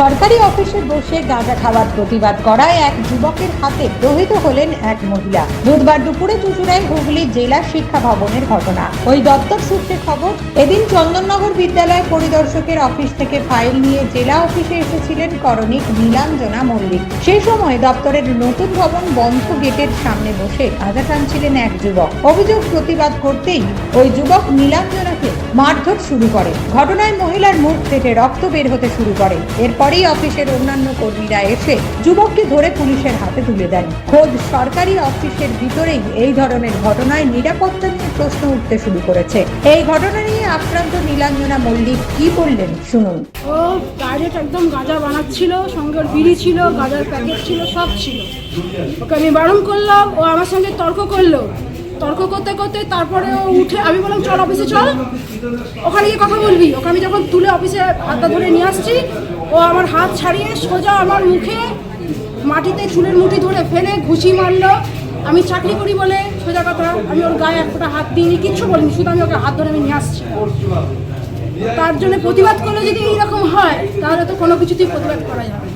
সরকারি অফিসে বসে গাঁজা খাওয়ার প্রতিবাদ করায় এক যুবকের হাতে রহিত হলেন এক মহিলা। বুধবার দুপুরে চুচুড়ায় হুগলি জেলা শিক্ষা ভবনের ঘটনা। ওই দপ্তর সূত্রে খবর, এদিন চন্দননগর বিদ্যালয় পরিদর্শকের অফিস থেকে ফাইল নিয়ে জেলা অফিসে এসেছিলেন করণিক নীলাঞ্জনা মল্লিক। সেই সময় দপ্তরের নতুন ভবন বন্ধ গেটের সামনে বসে গাঁজা টানছিলেন এক যুবক। অভিযোগ প্রতিবাদ করতেই ওই যুবক নীলাঞ্জনাকে মারধর শুরু করে। ঘটনায় মহিলার মুখ থেকে রক্ত বের হতে শুরু করে। এরপরেই অফিসের অন্যান্য কর্মীরা এসে যুবককে ধরে পুলিশের হাতে তুলে দেন। খোদ সরকারি অফিসের ভিতরেই এই ধরনের ঘটনায় নিরাপত্তা নিয়ে প্রশ্ন উঠতে শুরু করেছে। এই ঘটনা নিয়ে আক্রান্ত নীলাঞ্জনা মল্লিক কি বললেন শুনুন। ও ডাইরেক্ট একদম গাঁজা বানাচ্ছিল, সঙ্গে ওর বিড়ি ছিল, গাঁজার প্যাকেট ছিল, সব ছিল। ওকে আমি বারণ করলাম, ও আমার সঙ্গে তর্ক করল। তর্ক করতে করতে তারপরে ও উঠে, আমি বললাম, চল অফিসে চল। ওখানে গিয়ে কথা বলবি। ওকে আমি যখন তুলে অফিসে হাতটা ধরে নিয়ে আসছি ও আমার হাত ছাড়িয়ে সোজা আমার মুখে মাটিতে চুলের মুঠি ধরে ফেলে ঘুষি মারল। আমি চাকরি করি বলে সোজা কথা, আমি ওর গায়ে এক ফোঁটা হাত দিইনি, কিচ্ছু বলিনি, শুধু আমি ওকে হাত ধরে আমি নিয়ে আসছি। তার জন্য প্রতিবাদ করলে যদি এইরকম হয়, তাহলে তো কোনো কিছুতেই প্রতিবাদ করা যাবে।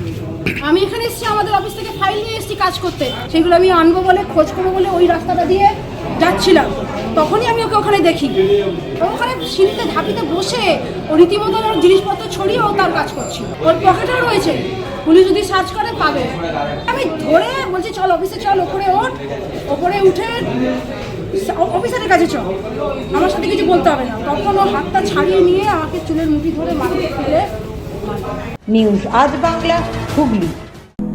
আমি এখানে এসেছি, আমাদের অফিস থেকে ফাইল নিয়ে এসেছি কাজ করতে। সেগুলো আমি আনব বলে, খোঁজ করব বলে ওই রাস্তাটা দিয়ে যাচ্ছিলাম। তখনই আমি ওকে ওখানে দেখি। ওখানে সিঁড়িতে ঝাঁপিতে বসে ও রীতিমতো ওর জিনিসপত্র ছড়িয়ে ও তার কাজ করছিল। ওর পকেটেও রয়েছে। পুলিশ যদি সার্চ করে, পাবে। আমি ধরে বলছি, চল অফিসে চল, ওপরে ওঠ। ওপরে উঠে অফিসারের কাছে চল। আমার সাথে কিছু বলতে হবে না। তখন ও হাতটা ছাড়িয়ে নিয়ে আমাকে চুলের মুঠি ধরে মাটিতে ফেলে নিউজ, আজ বাংলা হুগলি।